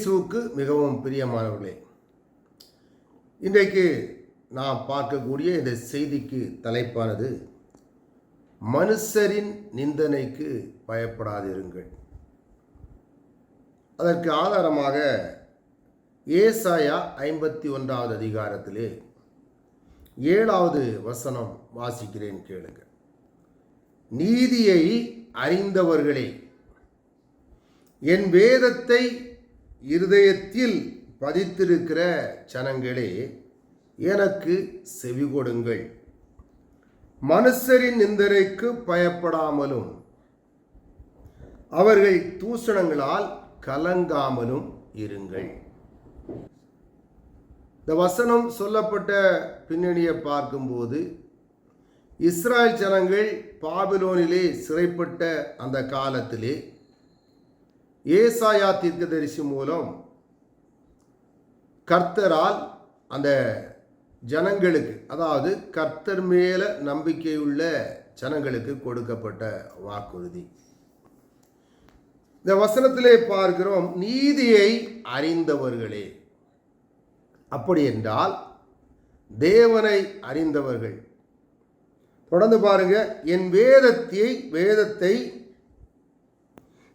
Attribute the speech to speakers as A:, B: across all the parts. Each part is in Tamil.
A: கிறிஸ்துவுக்கு மிகவும் பிரியமானவர்களே இன்றைக்கு நாம் பார்க்கக்கூடிய இந்த செய்திக்கு தலைப்பானது மனுஷரின் நிந்தனைக்கு பயப்படாதிருங்கள். அதற்கு ஆதாரமாக ஏசாயா ஐம்பத்தி ஒன்றாவது அதிகாரத்திலே ஏழாவது வசனம் வாசிக்கிறேன் கேளுங்க நீதியை அறிந்தவர்களே என் வேதத்தை இருதயத்தில் பதித்திருக்கிற ஜனங்களே எனக்கு செவி கொடுங்கள். மனுஷரின் நிந்தரைக்கு பயப்படாமலும் அவர்கள் தூஷணங்களால் கலங்காமலும் இருங்கள். இந்த வசனம் சொல்லப்பட்ட பின்னணியை பார்க்கும்போது இஸ்ராயல் ஜனங்கள் பாபிலோனிலே சிறைப்பட்ட அந்த காலத்திலே ஏசாயா தீர்க்கதரிசி மூலம் கர்த்தரால் அந்த ஜனங்களுக்கு அதாவது கர்த்தர் மேல நம்பிக்கையுள்ள ஜனங்களுக்கு கொடுக்கப்பட்ட வாக்குறுதி. இந்த வசனத்திலே பார்க்கிறோம் நீதியை அறிந்தவர்களே. அப்படி என்றால் தேவனை அறிந்தவர்கள். தொடர்ந்து பாருங்க என் வேதத்தை வேதத்தை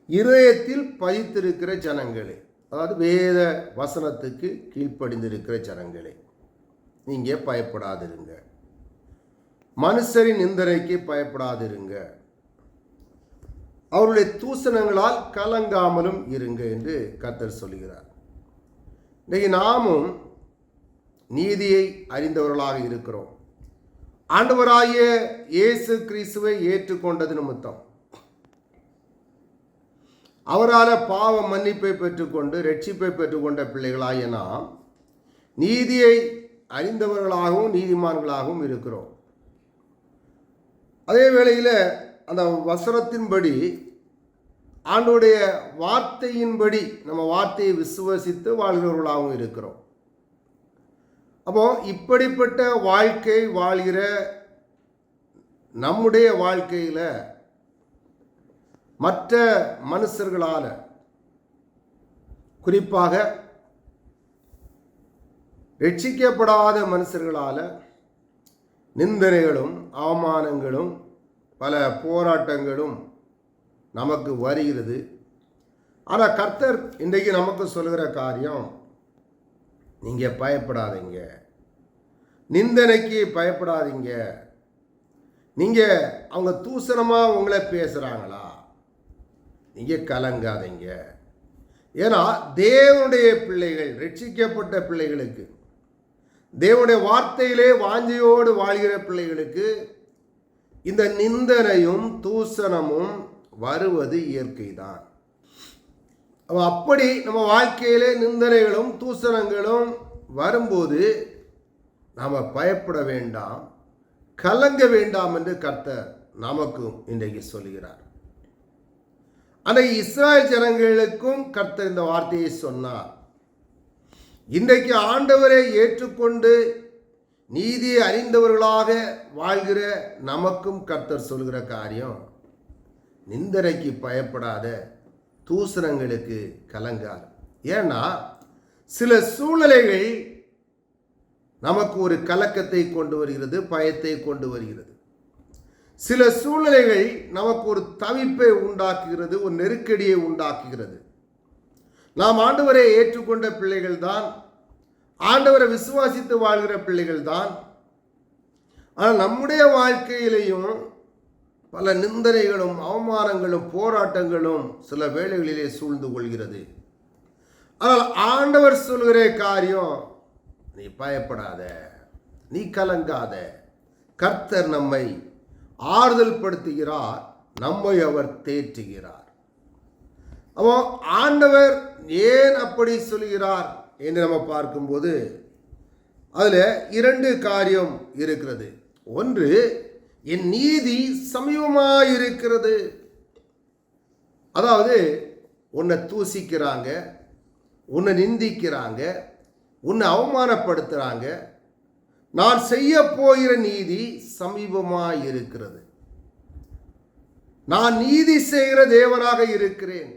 A: இருதயத்தில் பதித்திருக்கிற ஜனங்களே. அதாவது வேத வசனத்துக்கு கீழ்ப்படிந்திருக்கிற ஜனங்களே. நீங்க பயப்படாதிருங்க. மனுஷரின் நிந்தனைக்கு பயப்படாதிருங்க. அவருடைய தூசணங்களால் கலங்காமலும் இருங்க என்று கர்த்தர் சொல்கிறார் இன்றைக்கு நாமும் நீதியை அறிந்தவர்களாக இருக்கிறோம். ஆண்டவராகிய இயேசு கிறிஸ்துவை ஏற்றுக்கொண்டது நிமித்தம். அவரால் பாவ மன்னிப்பை பெற்றுக்கொண்டு ரட்சிப்பை பெற்றுக்கொண்ட பிள்ளைகளாகிய நாம் நீதியை அறிந்தவர்களாகவும் நீதிமான்களாகவும் இருக்கிறோம். அதே வேளையில் அந்த வசனத்தின்படி ஆண்டுடைய வார்த்தையின்படி நம்ம வார்த்தையை விசுவசித்து வாழ்கிறவர்களாகவும் இருக்கிறோம். அப்போ இப்படிப்பட்ட வாழ்க்கை வாழ்கிற நம்முடைய வாழ்க்கையில் மற்ற மனுஷர்களால் குறிப்பாக ரட்சிக்கப்படாத மனுஷர்களால் நிந்தனைகளும் அவமானங்களும் பல போராட்டங்களும் நமக்கு வருகிறது. ஆனால் கர்த்தர் இன்றைக்கு நமக்கு சொல்கிற காரியம் நீங்கள் பயப்படாதீங்க. நிந்தனைக்கு பயப்படாதீங்க. நீங்கள் அவங்க தூசணமாக உங்களை பேசுகிறாங்களா நீங்கள் கலங்காதீங்க. ஏன்னா தேவனுடைய பிள்ளைகள் ரட்சிக்கப்பட்ட பிள்ளைகளுக்கு தேவனுடைய வார்த்தையிலே வாஞ்சியோடு வாழ்கிற பிள்ளைகளுக்கு இந்த நிந்தனையும் தூசணமும் வருவது இயற்கை தான் அப்படி நம்ம வாழ்க்கையிலே நிந்தனைகளும் தூசணங்களும் வரும்போது நாம் பயப்பட வேண்டாம் கலங்க வேண்டாம் என்று கர்த்தர் நமக்கும் இன்றைக்கு சொல்கிறார் ஆனால் இஸ்ராயல் ஜனங்களுக்கும் கர்த்தர் இந்த வார்த்தையை சொன்னார். இன்றைக்கு ஆண்டவரை ஏற்றுக்கொண்டு நீதியை அறிந்தவர்களாக வாழ்கிற நமக்கும் கர்த்தர் சொல்கிற காரியம் நிந்தனைக்கு பயப்படாத தூசரங்களுக்கு கலங்கார் ஏன்னா சில சூழ்நிலைகள் நமக்கு ஒரு கலக்கத்தை கொண்டு வருகிறது பயத்தை கொண்டு வருகிறது. சில சூழ்நிலைகள் நமக்கு ஒரு தவிப்பை உண்டாக்குகிறது ஒரு நெருக்கடியை உண்டாக்குகிறது. நாம் ஆண்டவரை ஏற்றுக்கொண்ட பிள்ளைகள் தான் ஆண்டவரை விசுவாசித்து வாழ்கிற பிள்ளைகள் தான். ஆனால் நம்முடைய வாழ்க்கையிலையும் பல நிந்தனைகளும் அவமானங்களும் போராட்டங்களும் சில வேளைகளிலே சூழ்ந்து கொள்கிறது. ஆனால் ஆண்டவர் சொல்கிற காரியம் நீ பயப்படாத நீ கலங்காத கர்த்தர் நம்மை ஆறுதல் படுத்துகிறார் நம்மை அவர் தேற்றுகிறார். அப்போ ஆண்டவர் ஏன் அப்படி சொல்கிறார் என்று நம்ம பார்க்கும்போது அதில் இரண்டு காரியம் இருக்கிறது. ஒன்று என் நீதி சமீபமாக இருக்கிறது அதாவது உன்னை தூசிக்கிறாங்க உன்னை நிந்திக்கிறாங்க உன்னை அவமானப்படுத்துகிறாங்க நான் செய்ய போகிற நீதி சமீபமாக இருக்கிறது. நான் நீதி செய்கிற தேவனாக இருக்கிறேன்.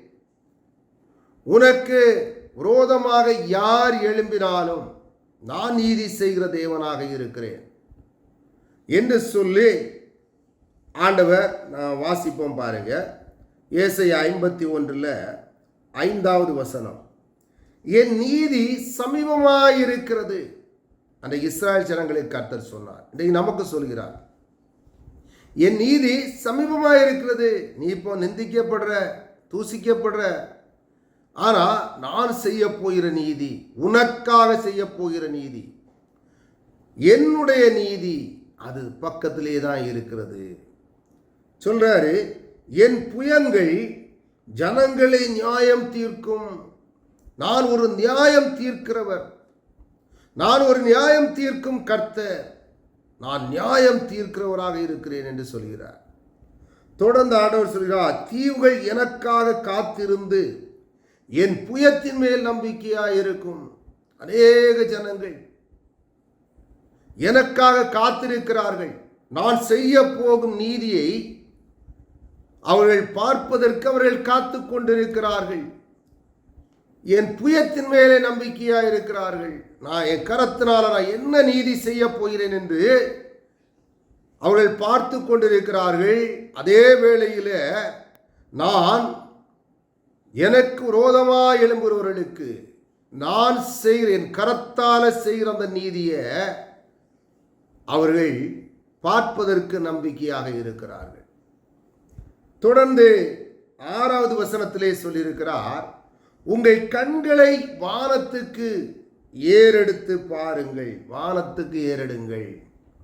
A: உனக்கு விரோதமாக யார் எழும்பினாலும் நான் நீதி செய்கிற தேவனாக இருக்கிறேன். என்று சொல்லி ஆண்டவர் நான் வாசிப்போம் பாருங்க. ஏசை ஐம்பத்தி ஒன்றில் ஐந்தாவது வசனம். என் நீதி சமீபமாயிருக்கிறது அந்த இஸ்ராயல் ஜனங்களுக்கு கர்த்தர் சொன்னார். இன்றைக்கு நமக்கு சொல்கிறார் என் நீதி சமீபமாக இருக்கிறது. நீ இப்போ நிந்திக்கப்படுற தூசிக்கப்படுற. ஆனால் நான் செய்ய போகிற நீதி உனக்காக செய்ய போகிற நீதி என்னுடைய நீதி அது பக்கத்திலே தான் இருக்கிறது. சொல்றாரு என் புயங்கள் ஜனங்களை நியாயம் தீர்க்கும். நான் ஒரு நியாயம் தீர்க்கிறவர். நான் ஒரு நியாயம் தீர்க்கும் கர்த்தர். நான் நியாயம் தீர்க்கிறவராக இருக்கிறேன் என்று சொல்கிறார். தொடர்ந்து ஆண்டவர் சொல்கிறார் தீவுகள் எனக்காக காத்திருந்து என் புயத்தின் மேல் நம்பிக்கையாக இருக்கும் அநேக ஜனங்கள். எனக்காக காத்திருக்கிறார்கள். நான் செய்ய போகும் நீதியை அவர்கள் பார்ப்பதற்கு அவர்கள் காத்து கொண்டிருக்கிறார்கள். என் புயத்தின் மேலே நம்பிக்கையா இருக்கிறார்கள் நான் என் கரத்தினால நான் என்ன நீதி செய்ய போகிறேன் என்று அவர்கள் பார்த்து கொண்டிருக்கிறார்கள். அதே வேளையில் நான் எனக்கு விரோதமாக எழும்புகிறவர்களுக்கு நான் செய்கிற என் கரத்தால செய்கிற அந்த நீதியை அவர்கள் பார்ப்பதற்கு நம்பிக்கையாக இருக்கிறார்கள். தொடர்ந்து ஆறாவது வசனத்திலே சொல்லியிருக்கிறார் உங்கள் கண்களை வானத்துக்கு ஏறெடுத்து பாருங்கள். வானத்துக்கு ஏறெடுங்கள்.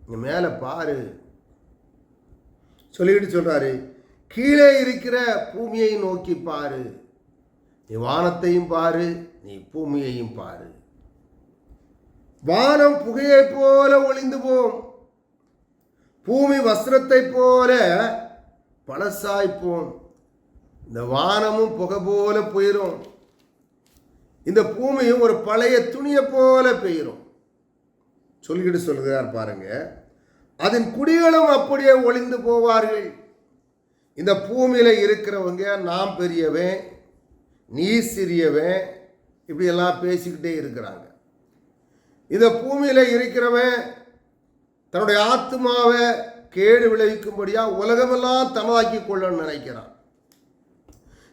A: இங்கே மேலே பாரு. சொல்லிக்கிட்டு சொல்கிறாரு கீழே இருக்கிற பூமியை நோக்கி பாரு. நீ வானத்தையும் பாரு நீ பூமியையும் பாரு. வானம் புகையைப் போல ஒளிந்து போம். பூமி வஸ்திரத்தை போல பழசாய்ப்போம். இந்த வானமும் புகை போல போயிடும் இந்த பூமியும் ஒரு பழைய துணியை போல பெய்யும். சொல்லிக்கிட்டு சொல்கிறார் பாருங்க. அதன் குடிகளும் அப்படியே ஒளிந்து போவார்கள். இந்த பூமியில் இருக்கிறவங்க நாம் பெரியவன் நீ சிறியவன் இப்படியெல்லாம் பேசிக்கிட்டே இருக்கிறாங்க. இந்த பூமியில் இருக்கிறவன் தன்னுடைய ஆத்மாவை கேடு விளைவிக்கும்படியாக உலகமெல்லாம் தனதாக்கி கொள்ளணும்னு நினைக்கிறான்.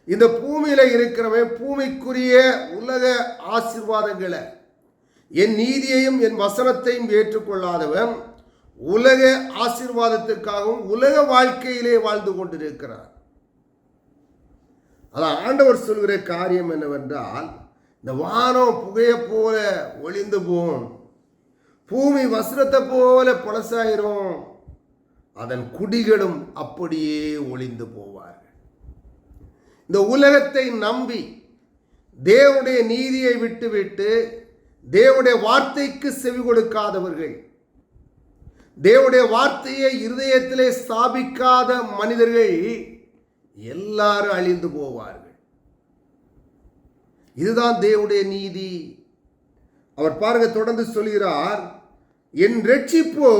A: இந்த பூமியில் இருக்கிறவன் பூமிக்குரிய உலக ஆசிர்வாதங்களை என் நீதியையும் என் வசனத்தையும் ஏற்றுக்கொள்ளாதவன் உலக ஆசிர்வாதத்திற்காகவும் உலக வாழ்க்கையிலே வாழ்ந்து கொண்டிருக்கிறார் அதான் ஆண்டவர் சொல்கிற காரியம் என்னவென்றால் இந்த வானம் புகையை போல ஒளிந்து போகும் பூமி வஸ்திரத்தை போல பழசாயிரும் அதன் குடிகளும் அப்படியே ஒளிந்து போவார்கள். இந்த உலகத்தை நம்பி தேவனுடைய நீதியை விட்டுவிட்டு தேவனுடைய வார்த்தைக்கு செவி கொடுக்காதவர்கள் தேவனுடைய வார்த்தையை இருதயத்திலே ஸ்தாபிக்காத மனிதர்கள் எல்லாரும் அழிந்து போவார்கள். இதுதான் தேவனுடைய நீதி. அவர் பாருங்க தொடர்ந்து சொல்கிறார் என் ரட்சிப்போ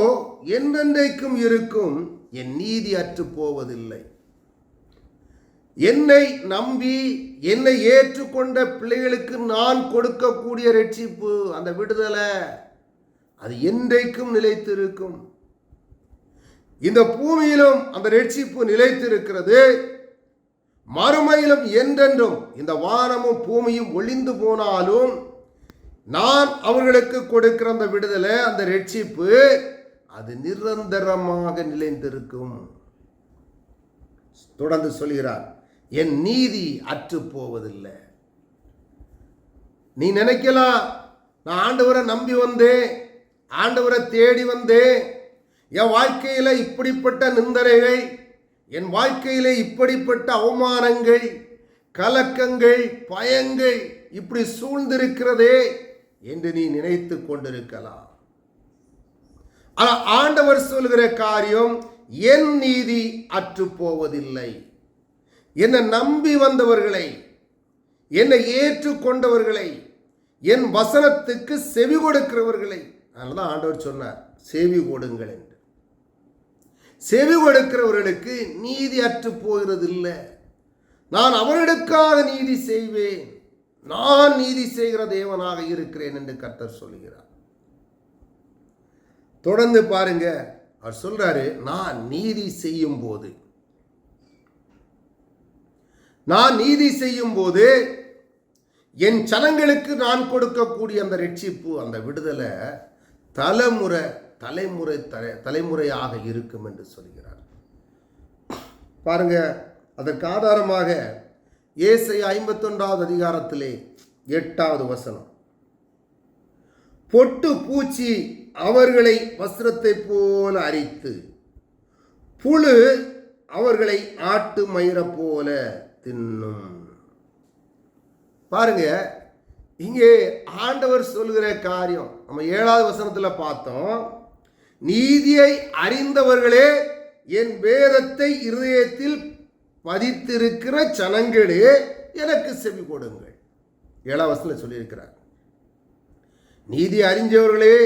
A: என்றென்றைக்கும் இருக்கும் என் நீதி அற்று போவதில்லை. என்னை நம்பி என்னை ஏற்றுக்கொண்ட பிள்ளைகளுக்கு நான் கொடுக்கக்கூடிய ரட்சிப்பு அந்த விடுதலை அது என்றைக்கும் நிலைத்திருக்கும். இந்த பூமியிலும் அந்த ரட்சிப்பு நிலைத்திருக்கிறது. மறுமையிலும் என்றென்றும் இந்த வானமும் பூமியும் ஒளிந்து போனாலும் நான் அவர்களுக்கு கொடுக்கிற அந்த விடுதலை அந்த ரட்சிப்பு அது நிரந்தரமாக நிலைந்திருக்கும் தொடர்ந்து சொல்கிறார். என் நீதி அற்று போவதில்லை நீ நினைக்கலாம் நான் ஆண்டவரை நம்பி வந்தேன் ஆண்டவரை தேடி வந்தேன். என் வாழ்க்கையில் இப்படிப்பட்ட நிந்தனைகள் என் வாழ்க்கையில் இப்படிப்பட்ட அவமானங்கள் கலக்கங்கள் பயங்கள் இப்படி சூழ்ந்திருக்கிறதே என்று நீ நினைத்து கொண்டிருக்கலாம். ஆனால் ஆண்டவர் சொல்கிற காரியம் என் நீதி அற்று போவதில்லை என்னை நம்பி வந்தவர்களை என்னை ஏற்றுக்கொண்டவர்களை என் வசனத்துக்கு செவி கொடுக்கிறவர்களை. அதனால தான் ஆண்டவர் சொன்னார் செவி கொடுங்கள் என்று. செவி கொடுக்கிறவர்களுக்கு நீதி அற்று போகிறது இல்லை நான் அவர்களுக்காக நீதி செய்வேன். நான் நீதி செய்கிற தேவனாக இருக்கிறேன் என்று கர்த்தர் சொல்கிறார். தொடர்ந்து பாருங்க அவர் சொல்றாரு நான் நீதி செய்யும் போது நான் நீதி செய்யும் போது என் சனங்களுக்கு நான் கொடுக்கக்கூடிய அந்த ரட்சிப்பு அந்த விடுதலை தலைமுறை தலைமுறை தலை தலைமுறையாக இருக்கும் என்று சொல்கிறார். பாருங்க அதற்கு ஆதாரமாக ஏசை ஐம்பத்தொன்றாவது அதிகாரத்திலே எட்டாவது வசனம். பொட்டு பூச்சி அவர்களை வஸ்திரத்தை போல அரித்து புழு அவர்களை ஆட்டு மயிர போல தின்னும். பாருங்க இங்கே ஆண்டவர் சொல்லுகிற காரியம் நம்ம ஏழாவது வசனத்தில் பார்த்தோம் நீதியை அறிந்தவர்களே என் வேதத்தை இருதயத்தில் பதித்திருக்கிற சனங்களே எனக்கு செவி கொடுங்கள். ஏழாவது வசனத்தில் சொல்லியிருக்கிறார். நீதி அறிஞ்சவர்களே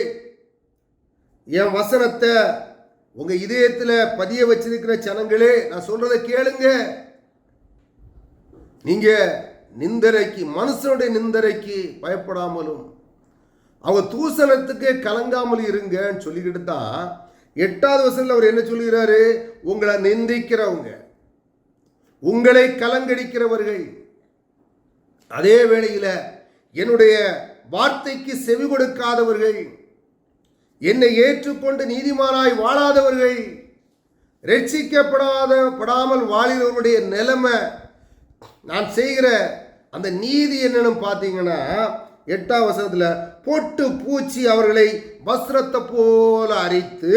A: என் வசனத்தை உங்கள் இதயத்தில் பதிய வச்சிருக்கிற சனங்களே நான் சொல்கிறத கேளுங்க. நீங்க நிந்தரைக்கு மனுஷனுடைய நிந்தரைக்கு பயப்படாமலும் அவங்க தூசணத்துக்கே கலங்காமல் இருங்கன்னு சொல்லிக்கிட்டு தான் எட்டாவது வசனத்தில் அவர் என்ன சொல்லுகிறாரு? உங்களை நிந்திக்கிறவங்க உங்களை கலங்கடிக்கிறவர்கள். அதே வேளையில் என்னுடைய வார்த்தைக்கு செவி கொடுக்காதவர்கள் என்னை ஏற்றுக்கொண்டு நீதிமானாய் வாழாதவர்கள் ரட்சிக்கப்படாத படாமல் வாழ்கிறவருடைய நிலைமை நான் செய்கிற அந்த நீதி என்னன்னு பார்த்தீங்கன்னா எட்டாம் வசனத்தில் பொட்டு பூச்சி அவர்களை வஸ்திரத்தை போல அரித்து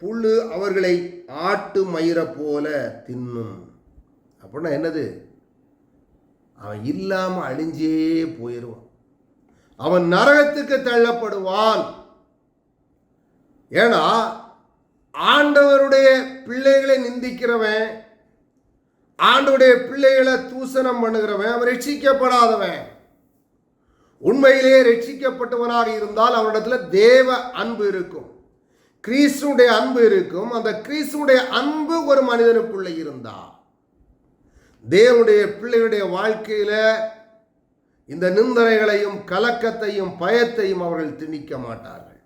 A: புல்லு அவர்களை ஆட்டு மயிர போல தின்னும். அப்படின்னா என்னது? அவன் இல்லாமல் அழிஞ்சே போயிடுவான் அவன் நரகத்துக்கு தள்ளப்படுவான். ஏன்னா ஆண்டவருடைய பிள்ளைகளை நிந்திக்கிறவன் ஆண்டுடைய பிள்ளைகளை தூசணம் பண்ணுகிறவன் அவன் ரட்சிக்கப்படாதவன். உண்மையிலே ரட்சிக்கப்பட்டவனாக இருந்தால் அவனிடத்தில் தேவ அன்பு இருக்கும். கிறிஸ்துடைய அன்பு இருக்கும். அந்த கிறிஸ்துடைய அன்பு ஒரு மனிதனுக்குள்ளே இருந்தா. தேவனுடைய பிள்ளையுடைய வாழ்க்கையில் இந்த நிந்தனைகளையும் கலக்கத்தையும் பயத்தையும் அவர்கள் திணிக்க மாட்டார்கள்.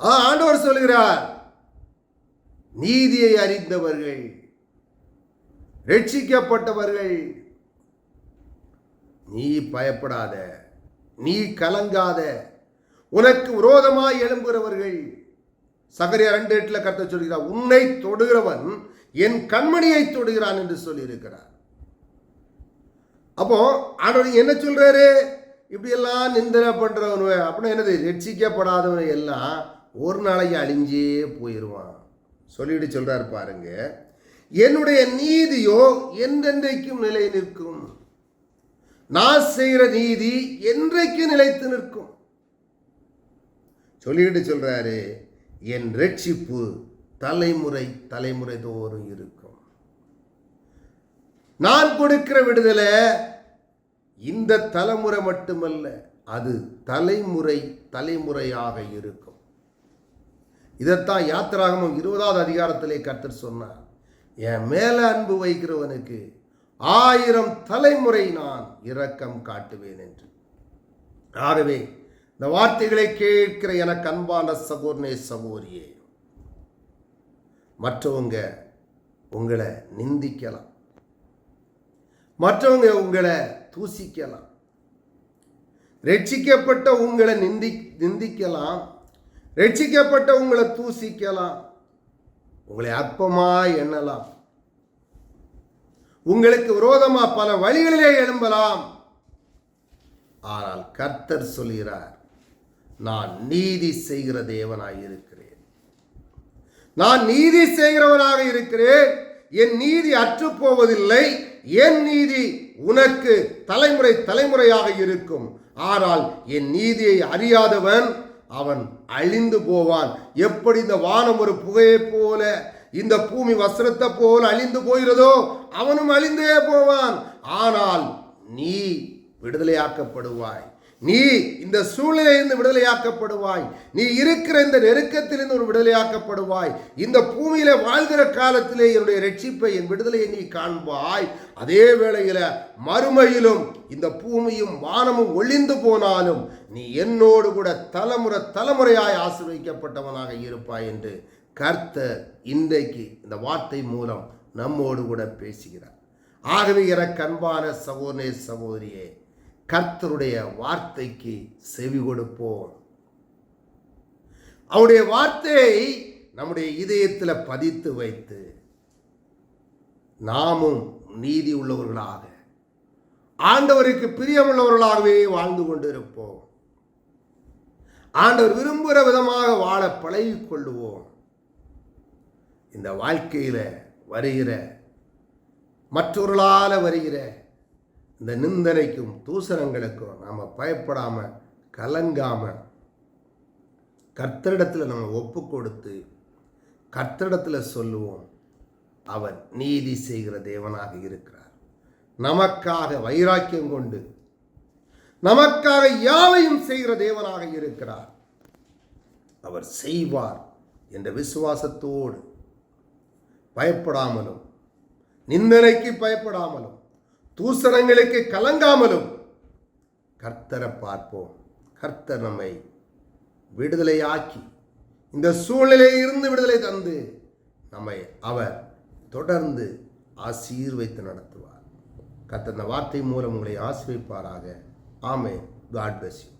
A: ஆ, ஆண்டவர் சொல்கிறார் நீதியை அறிந்தவர்கள் ரட்சிக்கப்பட்டவர்கள். நீ பயப்படாத நீ கலங்காத. உனக்கு விரோதமாய் எழும்புகிறவர்கள். சகரிய ரெண்டு எட்டில் கருத்த சொல்கிறார் உன்னை தொடுகிறவன் என் கண்மணியை தொடுகிறான் என்று சொல்லியிருக்கிறார். அப்போ ஆண்டவர் என்ன சொல்றாரு? இப்படியெல்லாம் நிந்தனை பண்றவனு. அப்படின்னா என்னது? ரட்சிக்கப்படாதவன் எல்லாம் ஒரு நாளைக்கு அழிஞ்சே போயிடுவான் சொல்லிட்டு சொல்றாரு பாருங்க. என்னுடைய நீதியோ என்றென்றைக்கும் நிலை நிற்கும். நான் செய்கிற நீதி என்றைக்கு நிலைத்து நிற்கும். சொல்லிக்கிட்டு சொல்றாரு என் ரட்சிப்பு தலைமுறை தலைமுறை தோறும் இருக்கும். நான் கொடுக்கிற விடுதலை இந்த தலைமுறை மட்டுமல்ல அது தலைமுறை தலைமுறையாக இருக்கும். இதைத்தான் யாத்திராகமும் இருபதாவது அதிகாரத்திலே கர்த்தர் சொன்னார். என் மேல அன்பு வைக்கிறவனுக்கு ஆயிரம் தலைமுறை நான் இரக்கம் காட்டுவேன் என்று. ஆகவே இந்த வார்த்தைகளை கேட்கிற எனக்கு அன்பான சகோதரனே சகோதரியே மற்றவங்க உங்களை நிந்திக்கலாம். மற்றவங்க உங்களை தூசிக்கலாம். ரட்சிக்கப்பட்ட உங்களை நிந்தி நிந்திக்கலாம். ரட்சிக்கப்பட்ட உங்களை தூசிக்கலாம். உங்களை அற்பமாய் எண்ணலாம். உங்களுக்கு விரோதமா பல வழிகளிலே எழும்பலாம். ஆனால் கர்த்தர் சொல்கிறார் நான் நீதி செய்கிற தேவனாய் இருக்கிறேன். நான் நீதி செய்கிறவனாக இருக்கிறேன். என் நீதி அற்றுப்போவதில்லை. என் நீதி உனக்கு தலைமுறை தலைமுறையாக இருக்கும். ஆனால் என் நீதியை அறியாதவன் அவன் அழிந்து போவான். எப்படி இந்த வானம் ஒரு புகையைப் போல இந்த பூமி வஸ்திரத்தை போல் அழிந்து போகிறதோ அவனும் அழிந்தே போவான். ஆனால் நீ விடுதலையாக்கப்படுவாய். நீ இந்த சூழ்நிலையிலிருந்து விடுதலையாக்கப்படுவாய். நீ இருக்கிற இந்த நெருக்கத்திலிருந்து ஒரு விடுதலையாக்கப்படுவாய். இந்த பூமியில வாழ்கிற காலத்திலே என்னுடைய ரட்சிப்பை என் விடுதலையை நீ காண்பாய். அதே வேளையில மறுமையிலும் இந்த பூமியும் வானமும் ஒளிந்து போனாலும் நீ என்னோடு கூட தலைமுறை தலைமுறையாய் ஆசிர்வதிக்கப்பட்டவனாக இருப்பாய் என்று கர்த்தர் இன்றைக்கு இந்த வார்த்தை மூலம் நம்மோடு கூட பேசுகிறார். ஆகவே எனக்கு அன்பான சகோதரே சகோதரியே கர்த்தருடைய வார்த்தைக்கு செவி கொடுப்போம். அவருடைய வார்த்தையை நம்முடைய இதயத்தில் பதித்து வைத்து நாமும் நீதி உள்ளவர்களாக ஆண்டவருக்கு பிரியமுள்ளவர்களாகவே வாழ்ந்து கொண்டிருப்போம். ஆண்டவர் விரும்புகிற விதமாக வாழ பழகி கொள்ளுவோம் இந்த வாழ்க்கையில் வருகிற மற்றவர்களால் வருகிற இந்த நிந்தனைக்கும் தூசணங்களுக்கும் நாம் பயப்படாமல் கலங்காமல் கர்த்தரிடத்தில் நம்ம ஒப்பு கொடுத்து கர்த்தரிடத்தில் சொல்லுவோம் அவர் நீதி செய்கிற தேவனாக இருக்கிறார். நமக்காக வைராக்கியம் கொண்டு நமக்காக யாவையும் செய்கிற தேவனாக இருக்கிறார். அவர் செய்வார் என்ற விசுவாசத்தோடு பயப்படாமலும் நிந்தனைக்கு பயப்படாமலும் தூசணங்களுக்கு கலங்காமலும் கர்த்தரை பார்ப்போம். கர்த்தர் நம்மை விடுதலையாக்கி இந்த சூழ்நிலையில் இருந்து விடுதலை தந்து நம்மை அவர் தொடர்ந்து ஆசீர்வைத்து நடத்துவார். கர்த்தர் இந்த வார்த்தை மூலம் உங்களை ஆசிர்வைப்பாராக. ஆமே காட் பிளஸ் யூ